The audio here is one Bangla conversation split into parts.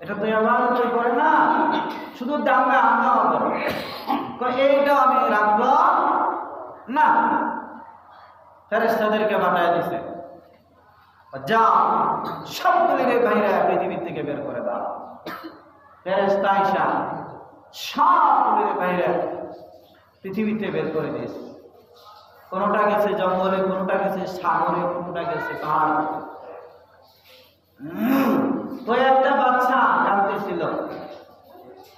এটা তো এবাদতই করে না। শুধু করে কয় এইটা আমি রাখব? না। ফেরেস্তাদেরকে পাঠায় দিছে। যা সবগুলিরে বাইরে পৃথিবী থেকে বের করে দাও। ফেরেস্তা আইসা সবগুলিরে বাইরে পৃথিবীতে বের করে দিয়েছে। কোনোটা গেছে জঙ্গলে, কোনোটা গেছে সাগরে, কোনোটা গেছে পাহাড়ে। তো একটা বাচ্চা কাঁদতেছিল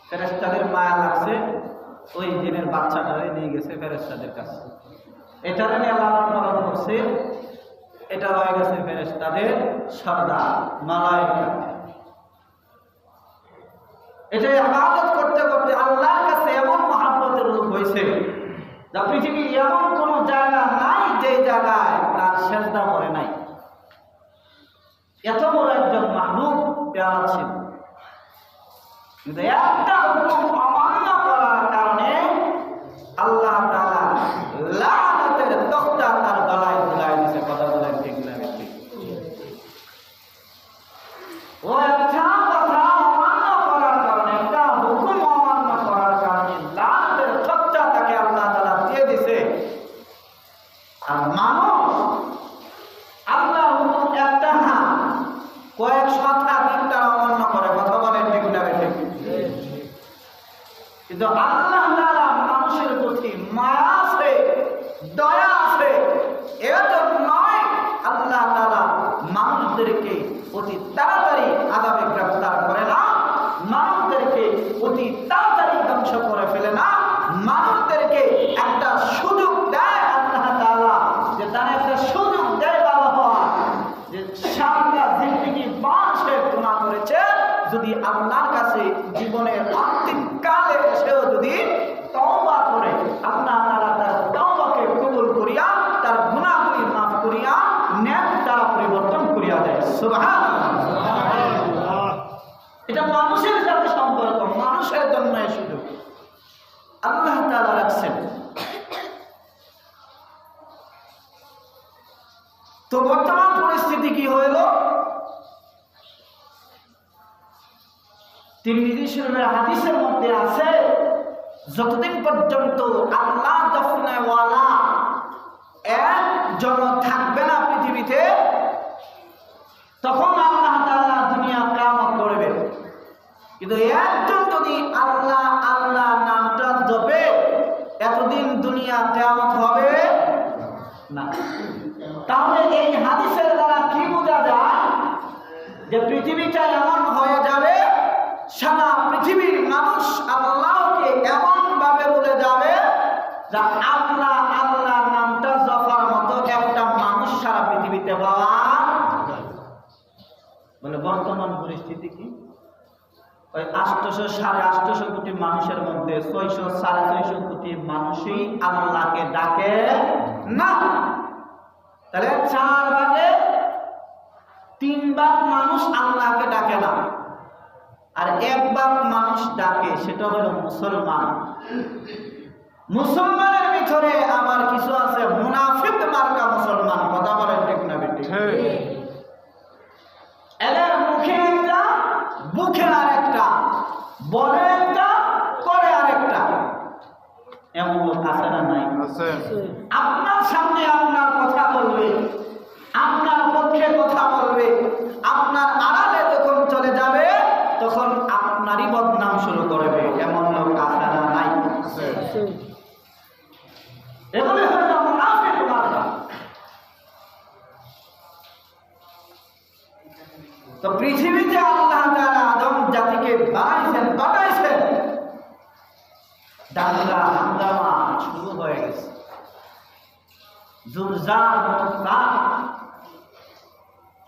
ফেরেস্তাদের মায়া লাগছে, ওই দিনের বাচ্চাটারে নিয়ে গেছে ফেরেস্তাদের কাছে। এটারে নিয়ে লালন পালন করছে, এটা হয়ে গেছে ফেরেস্তাদের সর্দার মালাইকা এটা আবাদত করতে করতে আল্লাহর কাছে এমন মহাব্বতের রূপ হয়েছে যা পৃথিবীর এমন কোন জায়গা নাই যে জায়গায় তার সেজদা পড়ে নাই। এত বড় একজন মাহবুব পেয়ারা ছিল কিন্তু একটা হুকুম অমান্য করার কারণে আল্লাহ তাআলা লানতের তার গলায় ঝুলাই দিছে কথা বলেন ঠিক না ঠিক একটা কথা অমান্য করার কারণে একটা হুকুম অমান্য করার কারণে লানতের তখতা তাকে আল্লাহ তাআলা দিয়ে দিছে আর মানুষ আল্লাহ হুকুম একটা না কয়েক শতাধিক তারা অমান্য করে কথা বলেন ঠিক না ঠিক কিন্তু আল্লাহ তাআলা মানুষের প্রতি মায়া আছে দয়া আছে এত নয় আল্লাহ তাআলা মানুষদেরকে অতি তাড়াতাড়ি আদাবে গ্রেফতার করে না মানুষদেরকে অতি তাড়াতাড়ি ধ্বংস করে ফেলে না মানুষদেরকে একটা সুযোগ দেয় আল্লাহ তাআলা যে তারা একটা সুযোগ দেয় বাবা হওয়া যে সামনে জিন্দগি বাঁশে গুণা করেছে যদি আল্লাহর কাছে জীবনের অন্তিম কালে এসেও যদি তওবা করে আল্লাহ তাআলা তার তওবাকে কবুল করিয়া তার গুনাহগুলি মাফ করিয়া ন্যাক দ্বারা পরিবর্তন করিয়া দেয় সুবহানাল্লাহ এটা মানুষের সাথে সম্পর্ক মানুষের জন্য এই সুযোগ আল্লাহ তাআলা রাখছেন তো বর্তমান পরিস্থিতি কি হইল? হাদিসের মধ্যে আছে, যতদিন পর্যন্ত আল্লাহ দফনেওয়ালা একজন থাকবে না পৃথিবীতে, তখন আল্লাহ তাআলা দুনিয়া কামত করবে। কিন্তু একজন যদি আল্লাহ আল্লাহ নামটা জপে, এতদিন দুনিয়া কেমত হবে না। তাহলে এই হাদিসের দ্বারা কি বোঝা যায় যে পৃথিবীটা এমন হয়ে যাবে, সারা পৃথিবীর মানুষ আল্লাহকে এমন ভাবে বলে যাবে যে আল্লাহ আল্লাহ নামটা জফার মতো একটা মানুষ সারা পৃথিবীতে পাওয়া। বলে বর্তমান পরিস্থিতি কি ওই আষ্টশো সাড়ে আষ্টশো কোটি মানুষের মধ্যে ছয়শো, সাড়ে ছয়শো কোটি মানুষই আল্লাহকে ডাকে না তাহলে চার ভাগে তিন ভাগ মানুষ আল্লাহকে ডাকে না। আর এক ভাগ মানুষ ডাকে, সেটা হলো মুসলমান। মুসলমানের ভিতরে আবার কিছু আছে, মুনাফিক মার্কা মুসলমান কথা বলেন ঠিক না বেটি এদের মুখে একটা বুকে আর একটা বলে একটা করে আরেকটা এমন লোক আছে না নাই আপনার সামনে আপনার কথা বলবে আপনার পক্ষে কথা বলবে আপনার আড়ালে যখন চলে যাবে তখন আপনারই বদনাম শুরু করবে এমন লোক আছে না নাই এগুলি হলো মুনাফিক মার্কা তো পৃথিবীতে আল্লাহ তাআলা আদম বানাইছেন পাঠাইছেন। দাঙ্গা, হাঙ্গামা শুরু হয়ে গেছে। জুরজার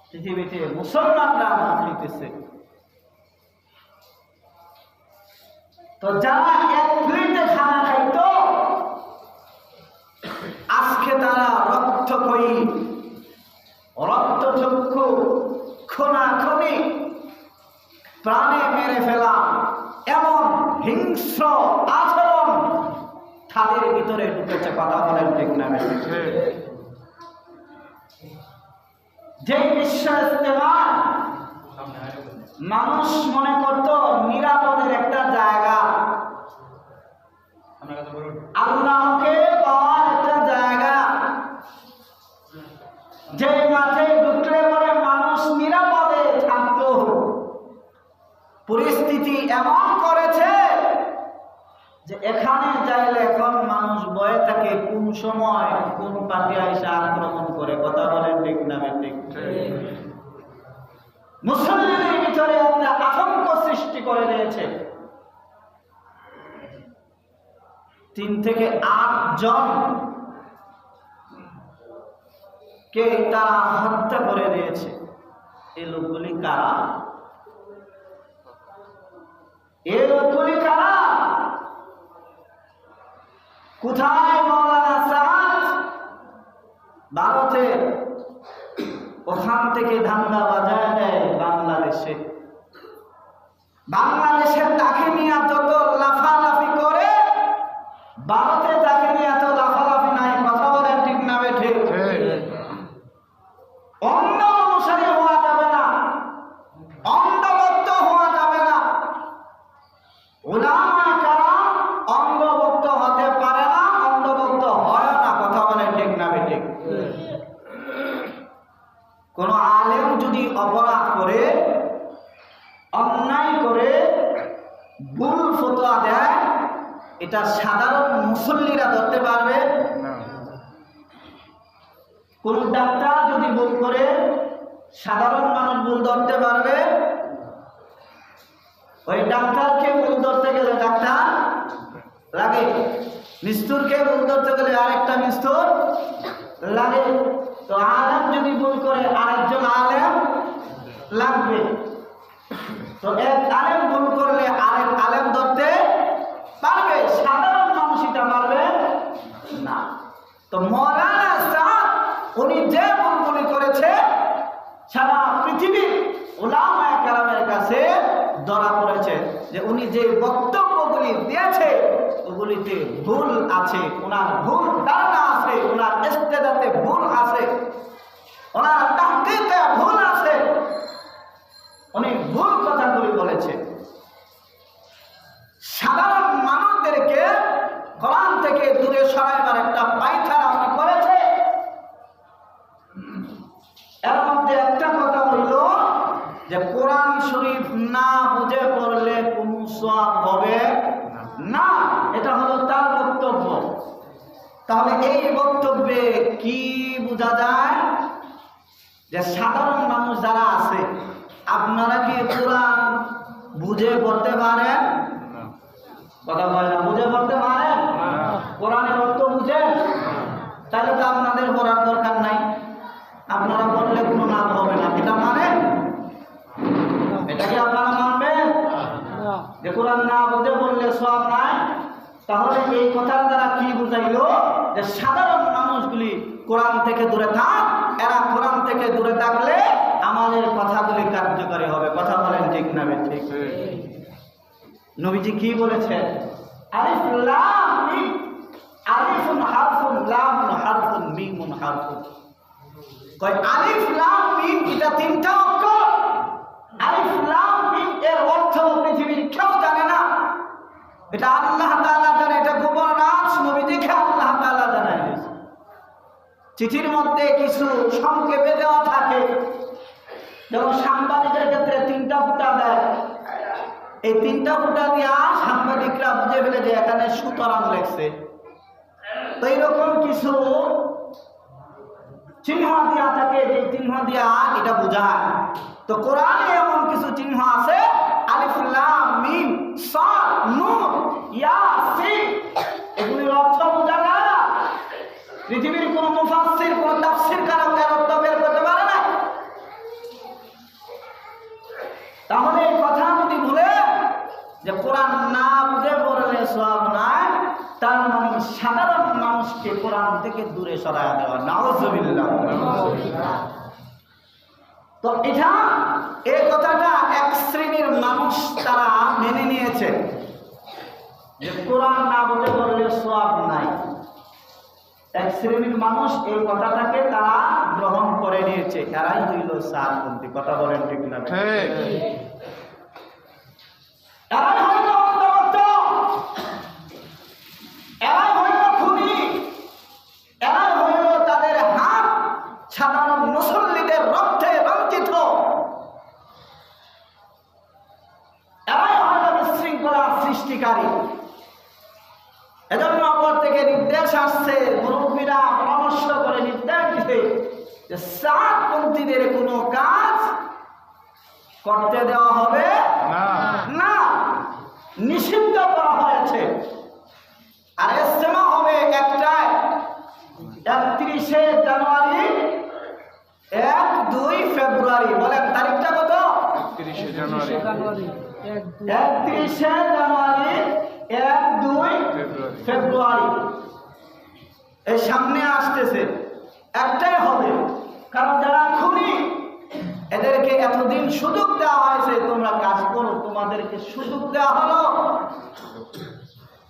পৃথিবীতে মুসলমানরা নিতেছে তো যারা এক খানা খাইতো, আজকে তারা রক্তক্ষয়ী রক্তচক্ষু, খুনাখুনি প্রাণে মেরে ফেলা এমন হিংস্র আচরণ তাদের ভিতরে ঢুকেছে, কথা বলেন ঠিক না যে বিশ্ব ইস্তেমা মানুষ মনে করত, নিরাপদের একটা জায়গা। আল্লাহকে পাওয়ার একটা জায়গা। যে মাঠে ঢুকলে পরে মানুষ নিরাপদে থাকত পরিস্থিতি এমন করেছে যে এখানে চাইলে এখন মানুষ বয়ে থাকে কোন সময় কোন পার্টি এসে আক্রমণ করে। কথা বলেন ঠিক না ঠিক। মুসলিমের ভিতরে একটা আতঙ্ক সৃষ্টি করে দিয়েছে। তিন থেকে আট জন কে তারা হত্যা করে দিয়েছে। এই লোকগুলি কারা? এই লোকগুলি কারা কোথায় মৌলানা সাহাদ ভারতে ওখান থেকে ধান্দা বাজায় নেয় বাংলাদেশে। বাংলাদেশের তাকে নিয়ে যত লাফালাফি করে, ভারতে তাকে নিয়ে এত লাফালাফি নাই কথা বলেন ঠিক না বেঠে অন্ধ অনুসারী হওয়া যাবে না অন্ধভক্ত হওয়া যাবে না ওলামা কারা অন্ধভক্ত হতে পারে না অন্ধভক্ত হয় না কথা বলেন ঠিক না বেঠিক কোন আলেম যদি অপরাধ করে অন্যায় করে ভুল ফতোয়া দেয় এটা সাধারণ মুসল্লিরা ধরতে পারবে কোন ডাক্তার যদি ভুল করে সাধারণ মানুষ ভুল ধরতে পারবে? ওই ডাক্তারকে ভুল ধরতে গেলে? ডাক্তার? লাগে। নিষ্ঠুরকে ভুল ধরতে গেলে? আরেকটা নিষ্ঠুর লাগে। তো আলেম যদি ভুল করে, আরেকজন আলেম লাগবে। তো এক আলেম ভুল করলে আরেক আলেম ধরতে পারবে? সাধারণ মানুষ এটা পারবে না। তো মৌলানা সাদ, উনি যে ভুলগুলি করেছে সারা পৃথিবীর ওলামায়ে কেরামের কাছে ধরা পড়েছে উনি যে বক্তব্যগুলি দিয়েছে, ওগুলিতে ভুল আছে, ওনার ভুল ধারণা আছে, ওনার ইস্তেদাতে ভুল আছে, ওনার তাহকিতে ভুল আছে। উনি ভুল কথাগুলি বলেছে। সাধারণ মানুষদেরকে কোরআন থেকে দূরে সরাইবার একটা পায়খানা উনি করেছে এর মধ্যে একটা কথা হইল যে কোরআন শরীফ না বুঝে পড়লে কোন সব হবে না এটা হলো তার বক্তব্য তাহলে এই বক্তব্যে কি বোঝা যায়? যে সাধারণ মানুষ যারা আছে, আপনারা কি কোরআন বুঝে পড়তে পারেন? কথা বলে না, বুঝে পড়তে পারেন? কোরআনের অর্থ বুঝেন তাহলে তো আপনাদের পড়ার দরকার নাই। আপনারা পড়লে কোনো লাভ হবে না, এটা মানেন এটা কি আপনারা মানবেন? যে কোরআন না বুঝে বললে সব নাই? তাহলে এই কথার দ্বারা কি বুঝাইলো? যে সাধারণ মানুষগুলি কোরআন থেকে দূরে থাক এরা কোরআন থেকে দূরে থাকলে আমাদের কথাগুলি কার্যকরী হবে। কথা বলেন ঠিক না ঠিক। নবীজি কি বলেছেন? আলিফ লাম মিম আলিফুন হারফুন লামুন হারফুন মিমুন হারফুন। কয় আলিফ লাম মিম এটা তিনটা অক্ষর। আলিফ লাম মিম এর অর্থ পৃথিবীর না এটা আল্লাহ তাআলা জানে, এটা গোপন রাজ নবী দেখে আল্লাহ তাআলা জানায় চিঠির মধ্যে কিছু সংক্ষেপে দেওয়া থাকে। যেমন সাংবাদিকের ক্ষেত্রে তিনটা ফুটা দেয়। এই তিনটা ফুটা দিয়া সাংবাদিকরা বুঝে ফেলে যে এখানে সুতরাং লেখছে। তো এইরকম কিছু চিহ্ন দিয়া থাকে যে চিহ্ন দিয়া এটা বোঝায়। তো কোরআনে এমন কিছু চিহ্ন আছে আলিফ লাম মিম সাদ নূন ইয়াসিন এগুলির অর্থ বোঝা পৃথিবীর কোন মুফাসসির, কোন তাফসীর কারক এর অর্থ বের করতে পারে না। তাহলে এই কথা যদি ভুলে যে কোরআন না বুঝে পড়লে সব নাই, তার মানে সাধারণ মানুষকে কোরআন থেকে দূরে সরাই দেওয়া। নাউজুবিল্লাহ। তো এটা, এই কথাটা এক শ্রেণির মানুষ তারা মেনে নিয়েছে। কোরআন না বলে বললে সব নাই। এক শ্রেণির মানুষ এই কথাটাকে তারা গ্রহণ করে নিয়েছে। তারাই হইল সারপন্থী। কথা বলেন ঠিক না তারাই আসছে মুরব্বীরা পরামর্শ করে নির্দেশ দিতে যে সাতপন্থীদের কোনো কাজ করতে দেওয়া হবে না। না। নিষিদ্ধ করা হয়েছে। আর ইস্তেমা হবে একটাই একত্রিশে জানুয়ারি এক দুই ফেব্রুয়ারি। বলেন তারিখটা কত? তিরিশে জানুয়ারি। একত্রিশে জানুয়ারি এক দুই ফেব্রুয়ারি। ফেব্রুয়ারি। এই সামনে আসতেছে। একটাই হবে, কারণ যারা খুনি, এদেরকে এতদিন সুযোগ দেওয়া হয়েছে, তোমরা কাজ করো, তোমাদেরকে সুযোগ দেওয়া হলো।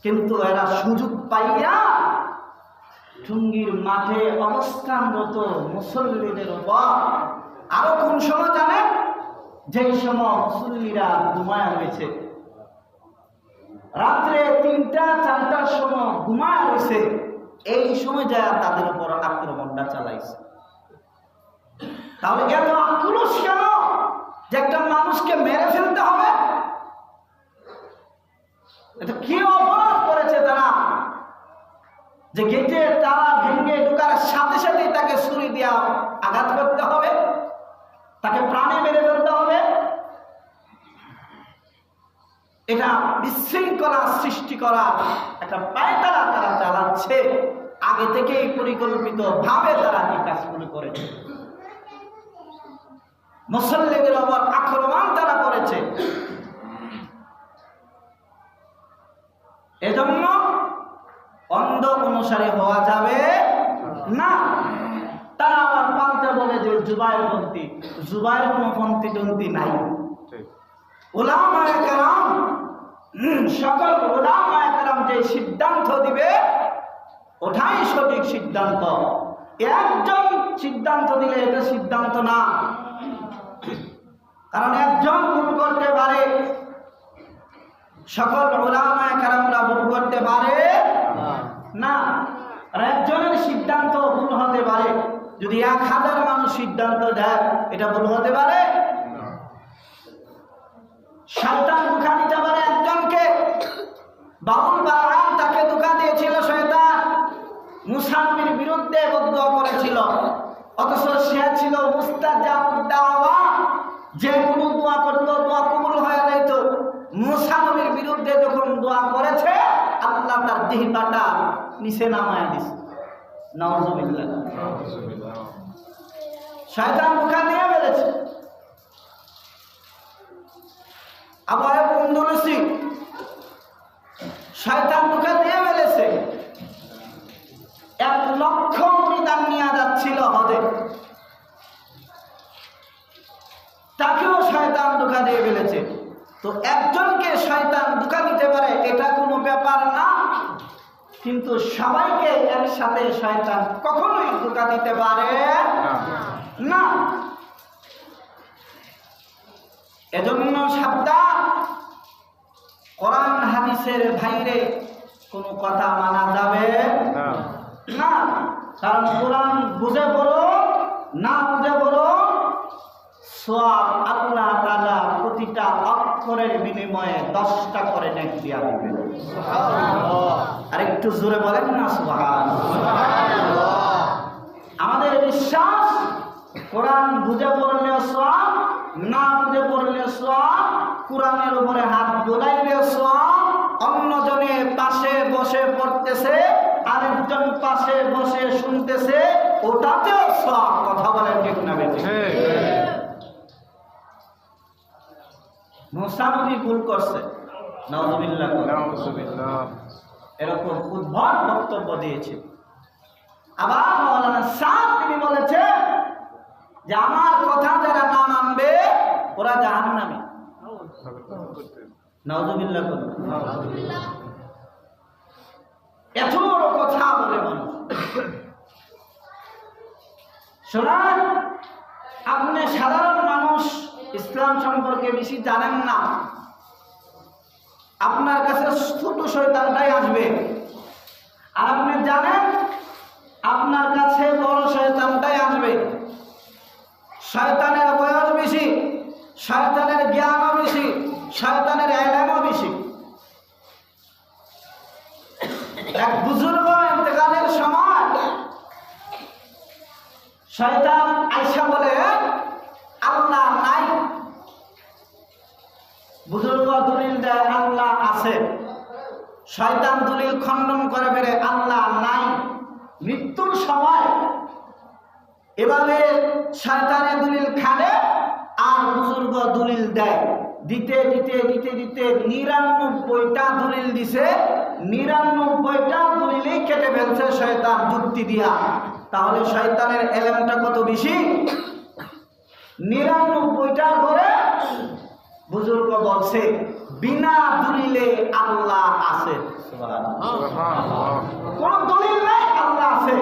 কিন্তু এরা সুযোগ পাইয়া টুঙ্গির মাঠে অবস্থানরত মুসল্লিদের উপর আরও কোন সময় জানেন যেই সময় মুসল্লিরা ঘুমায় রয়েছে। রাত্রে তিনটা, চারটার সময় ঘুমায় রয়েছে। এই সময় যা তাদের উপর আক্রমণটা চালাইছে। তাহলে এত আক্রোশ কেন যে একটা মানুষকে মেরে ফেলতে হবে? এটা কি অপরাধ করেছে তারা? যে গেটে তারা ভেঙে ঢোকার সাথে সাথেই তাকে ছুরি দিয়া আঘাত করতে হবে? তাকে প্রাণে মেরে ফেলতে হবে? এটা বিশৃঙ্খলা সৃষ্টি করা একটা পায়তারা তারা চালাচ্ছে। আগে থেকেই পরিকল্পিত ভাবে তারা এই কাজগুলো করেছে। মুসল্লিদের ওপর আক্রমণ তারা করেছে। এজন্য অন্ধ অনুসারী হওয়া যাবে না। তারা আবার পাল্টে বলে যে জুবাইর পন্থী জুবাইর কোনো পন্থী টন্থী নাই। ঠিক। ওলামায়ে সকল ওলামায়ে কেরাম যে সিদ্ধান্ত দিবে ওটাই সঠিক সিদ্ধান্ত। একজন সিদ্ধান্ত দিলে এটা সিদ্ধান্ত না। কারণ একজন ভুল করতে পারে, সকল ওলামায়ে কেরামরা ভুল করতে পারে না। আর একজনের সিদ্ধান্ত ভুল হতে পারে, যদি এক হাজার মানুষ সিদ্ধান্ত দেয়, এটা ভুল হতে পারে। শয়তান ধোকা দিতে পারে একজনকে বাবুল বাহান তাকে শয়তান মুসানবির বিরুদ্ধে বদ্ধ করেছিল। অথচ সে ছিল যে কোনো দোয়া করতো, দোয়া কবুল হয়ে যেত মুসানবির বিরুদ্ধে যখন দোয়া করেছে, আল্লাহ তার জিহ্বাটা নিচে নামায় দিছে। নাউজুবিল্লাহ। শয়তান ধোকা দিয়ে ফেলেছে আবার শয়তান ফেলেছে এক লক্ষ অনুদান নিয়ে যাচ্ছিল হদে তাকেও শয়তান ধোকা দিয়ে ফেলেছে। তো একজনকে শয়তান ধোকা দিতে পারে, এটা কোনো ব্যাপার না। কিন্তু সবাইকে একসাথে শয়তান কখনোই ধোকা দিতে পারে না। এজন্য সাবধান। কোরআন হাদিসের বাইরে কোনো কথা মানা যাবে না। না কারণ কোরআন বুঝে পড়ো না বুঝে পড়ো সোয়াব আল্লাহ তাআলা প্রতিটা অক্ষরের বিনিময়ে দশটা করে নেক দিয়া দিবে। আর একটু জোরে বলেন না সুবহান আমাদের বিশ্বাস কোরআন বুঝে পড়লে সব না বুঝে পড়লে সব কোরআনের উপরে হাত বোলাইলে সব অন্যজনে পাশে বসে পড়তেছে আরেকজন পাশে বসে শুনতেছে ওটাতেও সব কথা বলেন ঠিক না? মুসানবী ভুল করছে। এরকম উদ্ভট বক্তব্য দিয়েছে। আবার মৌলানা সাহ তিনি বলেছে যে আমার কথা যারা না মানবে ওরা জাহান নামে নজবিল্লাহ এত বড় কথা বলে মানুষ। শোনান, আপনি সাধারণ মানুষ, ইসলাম সম্পর্কে বেশি জানেন না। আপনার কাছে ছোট শয়তানটাই আসবে। আর আপনি জানেন, আপনার কাছে বড় শয়তানটাই আসবে। শয়তানের বয়স বেশি, শয়তানের এক বুজুর্গ ইন্তেকালের সময় শয়তান আয়সা বলে, আল্লাহ নাই। বুজুর্গ দলিল দেয়, আল্লাহ আছে। শয়তান দলিল খণ্ডন করে বেড়ে আল্লাহ নাই। মৃত্যুর সময় এভাবে শয়তানে দলিল খানে আর বুজুর্গ দলিল দেয়। দিতে দিতে দিতে দিতে নিরানব্বইটা দলিল দিছে। নিরানব্বইটা দলিলেই কেটে ফেলছে শয়তান যুক্তি দিয়া। তাহলে শয়তানের এলেমটা কত বেশি? নিরানব্বইটা করে বুজুর্গ বলছে বিনা দলিলে আল্লাহ আছে। কোন দলিল নাই আল্লাহ আছে।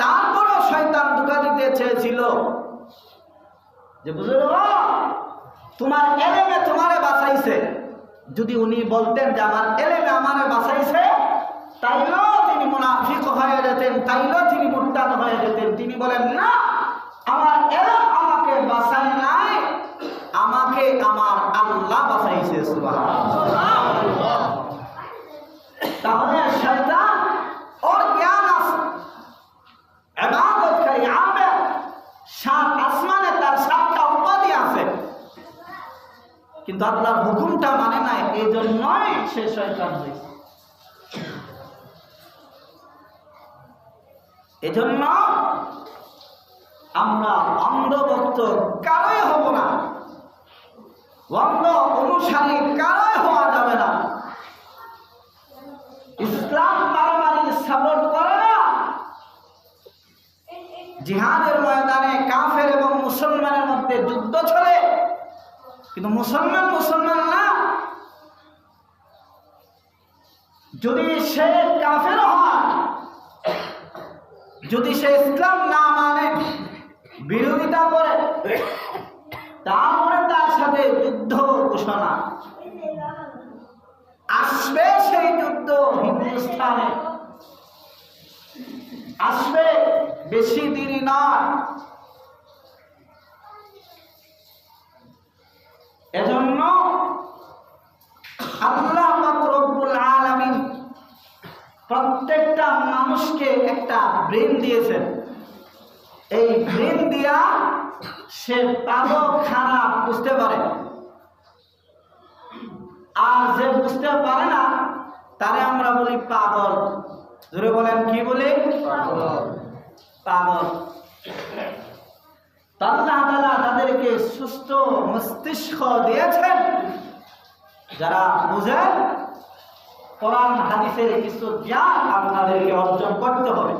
তারপরে শয়তান ধোকা দিতে চেয়েছিল। যে বুঝলো তোমার এলেমে তোমারে বাঁচাইছে। যদি উনি বলতেন যে আমার এলেমে আমার বাঁচাইছে, তাইলেও তিনি মুনাফিক হয়ে যেতেন, তাইলেও তিনি মুরতাদ হয়ে যেতেন। তিনি বলেন না আমার এলেম আমাকে বাঁচায় নাই আমাকে আমার আল্লাহ বাঁচাইছে সুবহানাল্লাহ তাহলে শয়তান ওর জ্ঞান আছে ইবাদতকারী আবেদ সাত আসমানে তার সাতটা উপাধি আছে কিন্তু আল্লাহর হুকুমটা মানে নাই এই জন্যই সে শয়তান হয়েছে এজন্য আমরা অন্ধভক্ত কারোই হব না। অন্ধ অনুসারী কারোই হওয়া যাবে না। ইসলাম মারামারি সাপোর্ট করে না। জিহাদের ময়দানে কাফের এবং মুসলমানের মধ্যে যুদ্ধ চলে। কিন্তু মুসলমান মুসলমান না। যদি সে কাফের হয়, যদি সে ইসলাম না মানে বিরোধিতা করে, তারপরে তার সাথে যুদ্ধ ঘোষণা। আসবে সেই যুদ্ধ হিন্দুস্থানে। আসবে, বেশি দিনই নয়। এজন্য আল্লাহ রব্বুল আলামিন প্রত্যেকটা মানুষকে একটা ব্রেন দিয়েছেন। এই ব্রেন দিয়া সে পাবো খারাপ, বুঝতে পারে? আর যে বুঝতে পারে না, তারে আমরা বলি পাগল। জোরে বলেন, কি বলি? পাগল। আল্লাহ তাআলা তাদেরকে সুস্থ মস্তিষ্ক দিয়েছেন। যারা বুঝেন, কোরআন, হাদিসের কিছু জ্ঞান আপনাদেরকে অর্জন করতে হবে।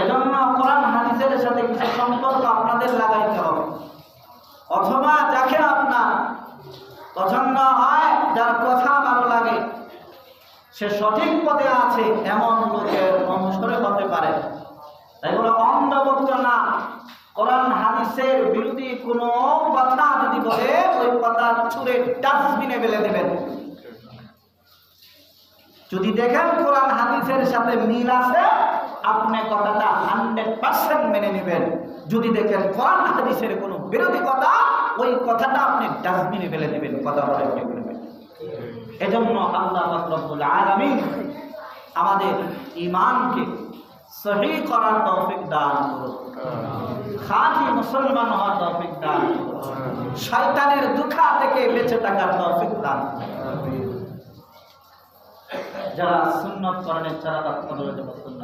এজন্য কোরআন হাদিসের সাথে কিছু সম্পর্ক আপনাদের লাগাইতে হবে। অথবা যাকে আপনার পছন্দ হয়, যার কথা ভালো লাগে, সে সঠিক পথে আছে, এমন লোকের অনুসরে হতে পারে। তাই বলে অন্ধভক্ত না। কোরআন হাদিসের বিরোধী কোনো কথা যদি বলে, ওই কথা ছুঁড়ে ডাস্টবিনে ফেলে দেবেন। যদি দেখেন কোরআন হাদিসের সাথে মিল আছে আপনি কথাটা হান্ড্রেড পার্সেন্ট মেনে নেবেন। যদি দেখেন কোরআন হাদিসের কোনো বিরোধী কথা, ওই কথাটা আপনি ডাস্টবিনে ফেলে দেবেন, কথা বলে কি করবেন এজন্য আল্লাহ রব্বুল আলামিন আমাদের ইমানকে সহি করার তৌফিক দান করুন। খাঁটি মুসলমান হওয়ার তৌফিক দান শয়তানের দুঃখা থেকে বেঁচে থাকার তৌফিক দান করুন। যারা সুন্নত করেন যারা পছন্দ